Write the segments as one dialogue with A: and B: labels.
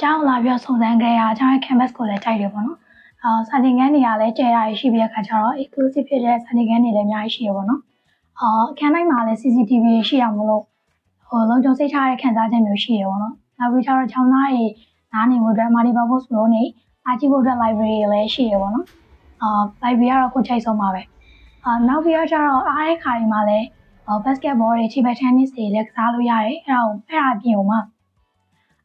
A: ကျောင်းလာပြီးတော့စုံစမ်းခဲ့ရကျောင်းရဲ့ canvas ကိုလည်းကြိုက်တယ်ပေါ့နော်အာစာတင်ခန်းတွေကလည်းကျဲရရှိပြီးတဲ့အခါကျတော့ exclusive ဖြစ်တဲ့စာတင်ခန်းတွေလည်းအများကြီးရှိရပေါ့နော်အာအခန်းတိုင်းမှာလည်း CCTV ရှိရမလို့ဟိုလုံးကျုံစိတ်ချရတဲ့ခံစားချက်မျိုးရှိရပေါ့နော်နောက်ပြီးတော့ကျောင်းသားတွေနားနေဖို့အတွက် multi purpose floor နေအားကြည့်ဖို့အတွက် library တွေလည်းရှိရပေါ့နော်အာ library ကတော့ကိုချိတ်ဆုံးပါပဲအာနောက်ပြီးတော့ကျတော့အားတဲ့ခါဒီမှာလည်း basketball တွေ table tennis တွေလည်းကစားလို့ရတယ်အဲ့ဒါကိုအဲ့ဒါအပြင်မှာအော်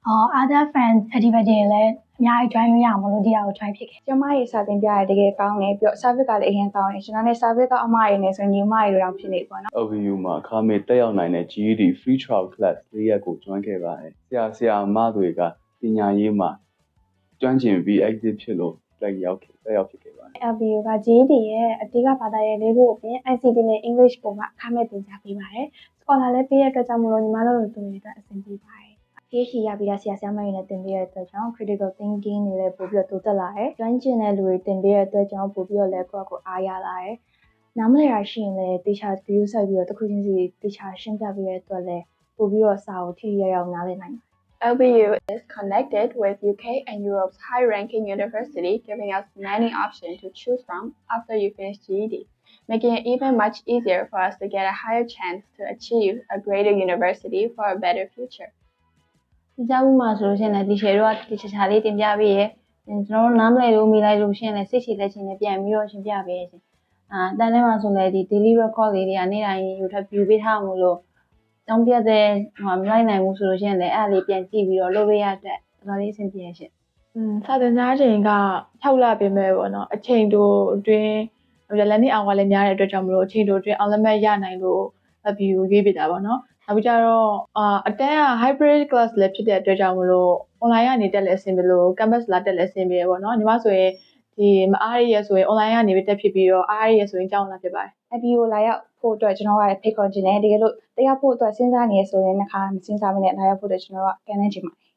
A: other friends activity တွေလည်းအများကြီး join လို့ရမှာလို့ဒီဟာကို join ဖြစ်ခဲ့
B: ကျမရဲ့စာသင်ပြရတကယ်ကောင်းတယ်ပြီးတော့ service ကလည်းအရင်ကောင်းတယ်ကျွန်တော်လည်း service ကအမရနေဆိုရင်ညီမတွေတော့ဖြစ်နေပေါ့နော်
C: OVU မှာအခါမေတက်ရောက်နိုင်တဲ့ GED free trial class ၄ရက်ကို join ခဲ့ပါတယ်။ဆရာဆရာမတွေကပညာရေးမှာကျွမ်းကျင်ပြီး active ဖြစ်လို့တက်ရောက်ခဲ့တက်ရောက်ဖြစ်ခဲ့ပါတယ်
D: LBU က GED ရဲ့အဓိကဘာသာရေးလေးခုအပြင် ICT နဲ့ English ကိုမှအခမဲ့သင်ကြားပေးပါတယ်။ scholar လည်းပေးတဲ့အတွက်ကြောင့်မလို့ညီမတို့တို့တွေအတွက်အဆင်ပြေပါတယ်
B: PhD ရပြီးတော့ဆရာဆရာမတွေနဲ့သင်ပေးရတဲ့အတွက်ကြောင့် critical thinking တွေလည်းပို့ပြီးတော့တိုးတက်လာတယ်။ကျွမ်းကျင်တဲ့လူတွေသင်ပေးရတဲ့အတွက်ကြောင့်ပို့ပြီးတော့လည်းကိုယ့်အကိုအားရလာတယ်။နားမလည်ရရှိရင်လည်း teacher view ဆက်ပြီးတော့တစ်ခုချင်းစီ teacher ရှင်းပြပေးရတဲ့အတွက်လည်းပို့ပြီးတော့စာကိုထိထိရောက်ရောက်နားလည်နိုင်တယ်
E: LBU is connected with UK and Europe's high-ranking university, giving us many options to choose from after you finish GED, making it even much easier for us to get a higher chance to achieve a greater university for a better future.
F: ဒီကြောင့်မှဆိုလို့ရှိရင်လည်းဒီရှယ်တော့ဒီချာချာလေးတင်ပြပေးရဲကျွန်တော်တို့နားမလည်လို့မိလိုက်လို့ရှိရင်လည်းစိတ်ချလက်ချင်းနဲ့ပြန်ပြီးတော့ရှင်းပြပေးရရှင်အာတန်းထဲမှာဆိုလည်းဒီ daily record လေးတွေကနေ့တိုင်းယူထပ် view ပေးထားမှုလို့တောင်းပြတဲ့ဟိုမလိုက်နိုင်ဘူးဆိုလို့ရှိရင်လည်းအဲ့ဒါလေးပြန်ကြည့်ပြီးတော့လုပ်ပေးရတဲ့တော်တော်လေးအဆင်ပြေရရှင်
G: อืมစာသင်ကြားချိန်က6လပြင်မဲ့ပေါ့နော်အချိန်တို့အတွင်းလက်နှစ်အောင်ကလည်းများတဲ့အတွက်ကြောင့်မလို့အချိန်တို့အတွင်းအောင်လက်မဲ့ရနိုင်လို့ အပီကိုရွေးပြတာပေါ့နော်နောက်ပြီးကြတော့အာအတန်းက hybrid class လည်းဖြစ်တဲ့အတွက်ကြောင့်မလို့ online ကနေတက်လည်းအဆင်ပြေလို့ campus လာတက်လည်းအဆင်ပြေပေါ့နော်ညီမဆိုရင်ဒီမအားရရဆိုရင် online ကနေတက်ဖြစ်ပြီးတော့အားရရဆိုရင်ကြောင်းလာဖြစ်ပါတယ်။
B: FBO လာရောက်ဖို့အတွက်ကျွန်တော်ကဖိတ်ခေါ်ခြင်းနဲ့တကယ်လို့တရားဖို့အတွက်စဉ်းစားနေရဆိုရင်တစ်ခါမစဉ်းစားမနဲ့လာရောက်ဖို့အတွက်ကျွန်တော်ကကမ်းလှမ်းချင်ပါတယ်